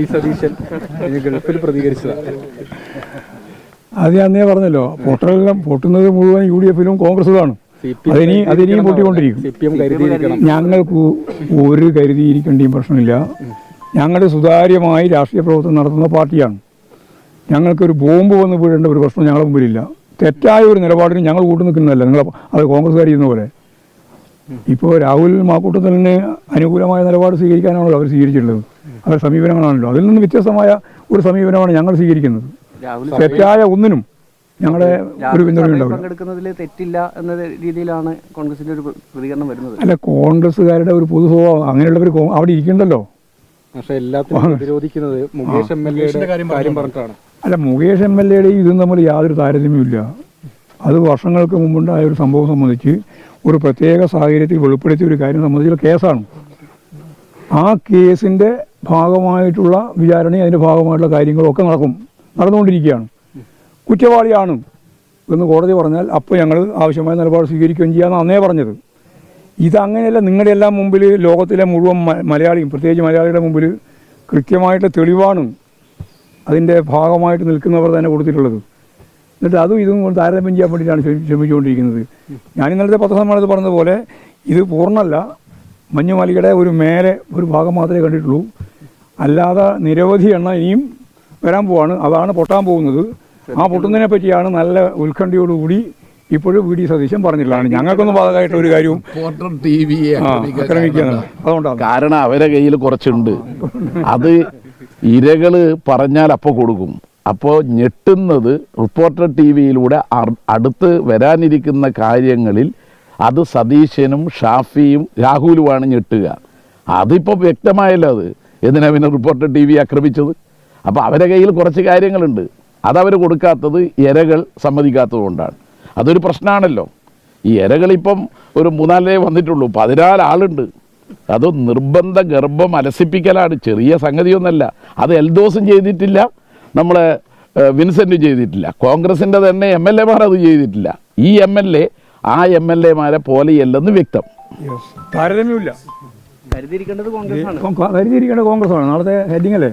V Satheesan ഗൾഫിൽ പ്രതികരിച്ചതാണ് അത് ഞാൻ അന്നേ പറഞ്ഞല്ലോ പൊട്ടലെല്ലാം പൊട്ടുന്നത് മുഴുവൻ യു ഡി എഫിലും കോൺഗ്രസിലുമാണ് അതിനി അതിനിയും പൊട്ടിക്കൊണ്ടിരിക്കും. പി ഞങ്ങൾക്ക് ഒരു കരുതിയിരിക്കേണ്ടിയും പ്രശ്നമില്ല. ഞങ്ങൾ സുതാര്യമായി രാഷ്ട്രീയ പ്രവർത്തനം നടത്തുന്ന പാർട്ടിയാണ്. ഞങ്ങൾക്കൊരു ബോംബ് വന്ന് വീഴേണ്ട ഒരു പ്രശ്നം ഞങ്ങളുടെ മുമ്പിലില്ല. തെറ്റായ ഒരു നിലപാടിന് ഞങ്ങൾ കൂട്ടു നിൽക്കുന്നതല്ല. നിങ്ങൾ അത് കോൺഗ്രസ്സുകാർ ചെയ്യുന്ന പോലെ. ഇപ്പോൾ രാഹുൽ മാക്കൂട്ടത്തിന് അനുകൂലമായ നിലപാട് സ്വീകരിക്കാനാണല്ലോ അവർ സ്വീകരിച്ചിട്ടുള്ളത്. അവരുടെ സമീപനങ്ങളാണല്ലോ. അതിൽ നിന്ന് വ്യത്യസ്തമായ ഒരു സമീപനമാണ് ഞങ്ങൾ സ്വീകരിക്കുന്നത്. രാഹുൽ തെറ്റായ ഒന്നിനും ഞങ്ങളുടെ ഒരു പിന്തുണയുണ്ടാവില്ല. തെറ്റില്ല എന്ന രീതിയിലാണ് കോൺഗ്രസിന്റെ ഒരു പ്രതികരണം വരുന്നത്. അല്ല കോൺഗ്രസ്സുകാരുടെ ഒരു പൊതു സ്വഭാവം അങ്ങനെയുള്ളവർ അവിടെ ഇരിക്കണ്ടല്ലോ. പക്ഷെ എല്ലാത്തിനും പ്രതിരോധിക്കുന്നത് മുകേഷ് എം എൽ എയുടെ കാര്യം പറഞ്ഞിട്ടാണ്. അല്ല മുകേഷ് എം എൽ എയുടെ ഇതും തമ്മിൽ യാതൊരു താരതമ്യമില്ല അത് വർഷങ്ങൾക്ക് മുമ്പുണ്ടായ ഒരു സംഭവം സംബന്ധിച്ച് ഒരു പ്രത്യേക സാഹചര്യത്തിൽ വെളിപ്പെടുത്തിയ ഒരു കാര്യം സംബന്ധിച്ചുള്ള കേസാണ്. ആ കേസിന്റെ ഭാഗമായിട്ടുള്ള വിചാരണയും അതിന്റെ ഭാഗമായിട്ടുള്ള കാര്യങ്ങളൊക്കെ നടക്കും നടന്നുകൊണ്ടിരിക്കുകയാണ്. കുറ്റവാളിയാണ് എന്ന് കോടതി പറഞ്ഞാൽ അപ്പോൾ ഞങ്ങൾ ആവശ്യമായ നിലപാട് സ്വീകരിക്കുകയും ചെയ്യാമെന്ന് അന്നേ പറഞ്ഞത്. ഇതങ്ങനെയല്ല നിങ്ങളുടെ എല്ലാം മുമ്പിൽ ലോകത്തിലെ മുഴുവൻ മലയാളിയും പ്രത്യേകിച്ച് മലയാളിയുടെ മുമ്പിൽ കൃത്യമായിട്ട് തെളിവാണ് അതിന്റെ ഭാഗമായിട്ട് നിൽക്കുന്നവർ തന്നെ കൊടുത്തിട്ടുള്ളത്. എന്നിട്ട് അതും ഇതും കൊണ്ട് താരതമ്യം ചെയ്യാൻ വേണ്ടിയിട്ടാണ് ശ്രമി- ശ്രമിച്ചുകൊണ്ടിരിക്കുന്നത്. ഞാൻ ഇന്നലത്തെ പത്രസമ്മേളനത്തിൽ പറഞ്ഞതുപോലെ ഇത് പൂർണമല്ല. മഞ്ഞുമലിയുടെ ഒരു മേലെ ഒരു ഭാഗം മാത്രമേ കണ്ടിട്ടുള്ളൂ. അല്ലാതെ നിരവധി എണ്ണ ഇനിയും വരാൻ പോവാണ്. അതാണ് പൊട്ടാൻ പോകുന്നത്. ആ പൊട്ടുന്നതിനെ പറ്റിയാണ് നല്ല ഉത്കണ്ഠയോടുകൂടി ഇപ്പോഴും വി ഡി സതീശൻ പറഞ്ഞിട്ടുള്ളതാണ് ഞങ്ങൾക്കൊന്നും ബാധകമായിട്ട് ഒരു കാര്യവും ആക്രമിക്കാനാണ് അതുകൊണ്ടാണ്. കാരണം അവരെ കയ്യിൽ കുറച്ചുണ്ട്. അത് ഇരകൾ പറഞ്ഞാൽ അപ്പോൾ കൊടുക്കും. അപ്പോൾ ഞെട്ടുന്നത് റിപ്പോർട്ടർ ടി വിയിലൂടെ അടുത്ത് വരാനിരിക്കുന്ന കാര്യങ്ങളിൽ അത് സതീശനും ഷാഫിയും രാഹുലുമാണ് ഞെട്ടുക. അതിപ്പോൾ വ്യക്തമായല്ലോ അത്. എന്തിനാ പിന്നെ റിപ്പോർട്ടർ ടി വി ആക്രമിച്ചത്? അപ്പോൾ അവരെ കയ്യിൽ കുറച്ച് കാര്യങ്ങളുണ്ട്. അതവർ കൊടുക്കാത്തത് ഇരകൾ സമ്മതിക്കാത്തതുകൊണ്ടാണ് അതൊരു പ്രശ്നമാണല്ലോ ഈ ഇരകളിപ്പം ഒരു മൂന്നാലേ വന്നിട്ടുള്ളൂ. പതിനാല് ആളുണ്ട്. അത് നിർബന്ധ ഗർഭം അലസിപ്പിക്കലാണ്. ചെറിയ സംഗതിയൊന്നല്ല. അത് എൽദോസും ചെയ്തിട്ടില്ല. നമ്മളെ വിൻസെന്റ് ചെയ്തിട്ടില്ല. കോൺഗ്രസിന്റെ തന്നെ എം എൽ എമാർ അത് ചെയ്തിട്ടില്ല. ഈ എം എൽ എ ആ എം എൽ എമാരെ പോലെയല്ലെന്ന് വ്യക്തം. താരതമ്യമില്ല. കരുതിയിരിക്കേണ്ടത് കോൺഗ്രസ് ആണ് കരുതിയിരിക്കേണ്ട കോൺഗ്രസ് ആണ് നാളത്തെ ഹെഡിങ് അല്ലേ?